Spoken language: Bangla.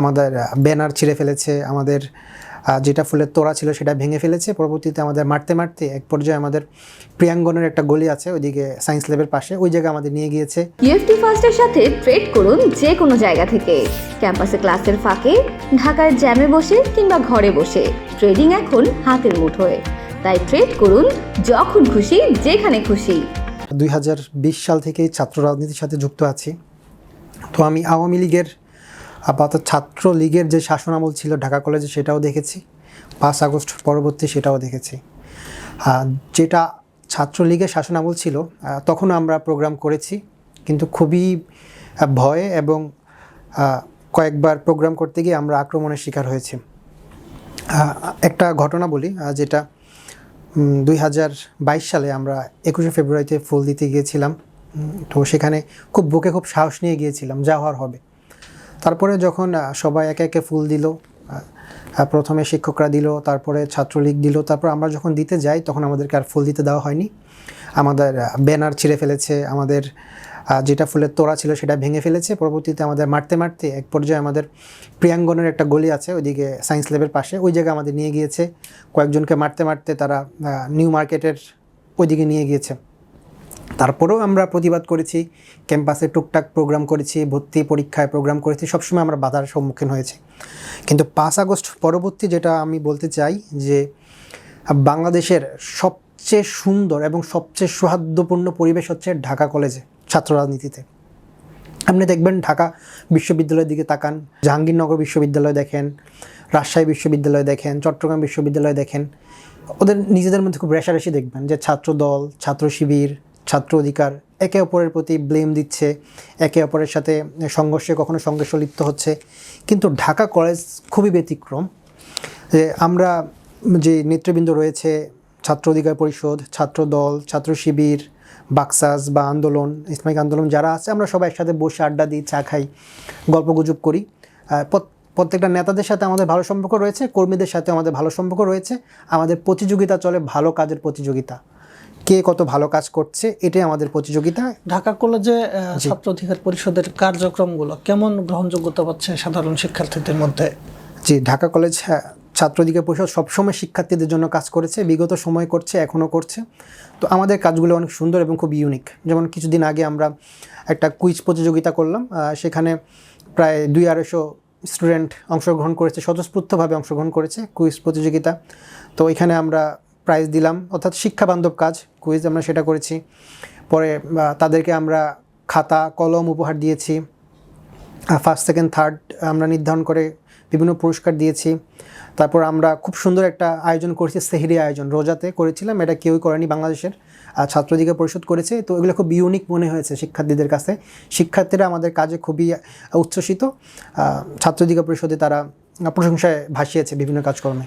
আমাদের ব্যানার ছিঁড়ে ফেলেছে আমাদের যেটা ফুলের তোড়া ছিল সেটা ভেঙে ফেলেছে। পরবর্তীতে আমাদের মারতে মারতে এক পর্যায়ে আমাদের প্রিয়াঙ্গনের একটা গলি আছে ওইদিকে সায়েন্স ল্যাবের পাশে ওই জায়গায় আমাদের নিয়ে গিয়েছে। ইউএফটি ফার্স্টের সাথে ট্রেড করুন যে কোনো জায়গা থেকে। ক্যাম্পাসে ক্লাসের ফাঁকে ঢাকার জ্যামে বসে কিংবা ঘরে বসে। ট্রেডিং এখন হাতের মুঠোয়। তাই ট্রেড করুন যখন খুশি যেখানে খুশি। দুই হাজার বিশ সাল থেকেই ছাত্র রাজনীতির সাথে যুক্ত আছি। তো আমি আওয়ামী লীগের আপাতত ছাত্র লীগের যে শাসনামল ছিল ঢাকা কলেজে সেটাও দেখেছি। পাঁচ আগস্ট পরবর্তী সেটাও দেখেছি। যেটা ছাত্রলীগের শাসনামল ছিল তখন আমরা প্রোগ্রাম করেছি, কিন্তু খুবই ভয়ে এবং কয়েকবার প্রোগ্রাম করতে গিয়ে আমরা আক্রমণের শিকার হয়েছি। একটা ঘটনা বলি যেটা দুই হাজার বাইশ সালে আমরা একুশে ফেব্রুয়ারিতে ফুল দিতে গিয়েছিলাম। তো সেখানে খুব বুকে খুব সাহস নিয়ে গিয়েছিলাম, যা হওয়ার হবে। তারপরে যখন সবাই একে একে ফুল দিল প্রথমে শিক্ষকরা দিল, তারপরে ছাত্রলীগ দিল, তারপর আমরা যখন দিতে যাই, তখন আমাদেরকে আর ফুল দিতে দেওয়া হয়নি। আমাদের ব্যানার ছিঁড়ে ফেলেছে, আমাদের যেটা ফুলের তোড়া ছিল সেটা ভেঙে ফেলেছে। পরবর্তীতে আমাদের মারতে মারতে এক পর্যায়ে আমাদের প্রিয়াঙ্গনের একটা গলি আছে, ওইদিকে সায়েন্স ল্যাবের পাশে, ওই জায়গায় আমাদের নিয়ে গিয়েছে। কয়েকজনকে মারতে মারতে তারা নিউ মার্কেটের ওইদিকে নিয়ে গিয়েছে। তারপরেও আমরা প্রতিবাদ করেছি, ক্যাম্পাসে টুকটাক প্রোগ্রাম করেছি, ভর্তি পরীক্ষায় প্রোগ্রাম করেছি, সবসময় আমরা বাধার সম্মুখীন হয়েছি। কিন্তু পাঁচ আগস্ট পরবর্তী যেটা আমি বলতে চাই যে, বাংলাদেশের সবচেয়ে সুন্দর এবং সবচেয়ে সৌহার্দ্যপূর্ণ পরিবেশ হচ্ছে ঢাকা কলেজে ছাত্র রাজনীতিতে। আপনি দেখবেন ঢাকা বিশ্ববিদ্যালয়ের দিকে তাকান, জাহাঙ্গীরনগর বিশ্ববিদ্যালয় দেখেন, রাজশাহী বিশ্ববিদ্যালয় দেখেন, চট্টগ্রাম বিশ্ববিদ্যালয় দেখেন, ওদের নিজেদের মধ্যে খুব রেশারেশি দেখবেন যে ছাত্র দল ছাত্র শিবির ছাত্র অধিকার একে অপরের প্রতি ব্লেম দিচ্ছে, একে অপরের সাথে সংঘর্ষে কখনো সংঘর্ষ লিপ্ত হচ্ছে। কিন্তু ঢাকা কলেজ খুবই ব্যতিক্রম, যে আমরা যে নেতৃবৃন্দ রয়েছে, ছাত্র অধিকার পরিষদ, ছাত্র দল, ছাত্র শিবির, বাক্সাস বা আন্দোলন, ইসলামিক আন্দোলন যারা আছে, আমরা সবাই একসাথে বসে আড্ডা দিই, চা খাই গল্পগুজব করি। প্রত্যেকটা নেতাদের সাথে আমাদের ভালো সম্পর্ক রয়েছে, কর্মীদের সাথে আমাদের ভালো সম্পর্ক রয়েছে। আমাদের প্রতিযোগিতা চলে ভালো কাজের প্রতিযোগিতা। কে কত ভালো কাজ করছে এটাই আমাদের প্রতিযোগিতা। ঢাকা কলেজে ছাত্র অধিকার পরিষদের কার্যক্রমগুলো কেমন গ্রহণযোগ্যতা পাচ্ছে সাধারণ শিক্ষার্থীদের মধ্যে? জি ঢাকা কলেজ হ্যাঁ, ছাত্র অধিকার পরিষদ সবসময় শিক্ষার্থীদের জন্য কাজ করেছে বিগত সময় করছে এখনও করছে। তো আমাদের কাজগুলো অনেক সুন্দর এবং খুব ইউনিক যেমন কিছুদিন আগে আমরা একটা কুইজ প্রতিযোগিতা করলাম সেখানে প্রায় দুই আড়াইশো স্টুডেন্ট অংশগ্রহণ করেছে স্বতঃস্ফূর্তভাবে অংশগ্রহণ করেছে কুইজ প্রতিযোগিতা। তো এখানে আমরা প্রাইজ দিলাম অর্থাৎ শিক্ষাবান্ধব কাজ কুইজ আমরা সেটা করেছি। পরে তাদেরকে আমরা খাতা কলম উপহার দিয়েছি। ফার্স্ট সেকেন্ড থার্ড আমরা নির্ধারণ করে বিভিন্ন পুরস্কার দিয়েছি। তারপর আমরা খুব সুন্দর একটা আয়োজন করেছি সেহরি আয়োজন। রোজাতে করেছিলাম এটা কেউই করেনি বাংলাদেশের আহ, ছাত্র অধিকার পরিষদ করেছে। তো এগুলো খুব ইউনিক মনে হয়েছে শিক্ষার্থীদের কাছে। শিক্ষার্থীরা আমাদের কাজে খুবই উচ্ছ্বসিত। আহ, ছাত্র অধিকার পরিষদে তারা প্রশংসায় ভাসিয়েছে বিভিন্ন কাজকর্মে।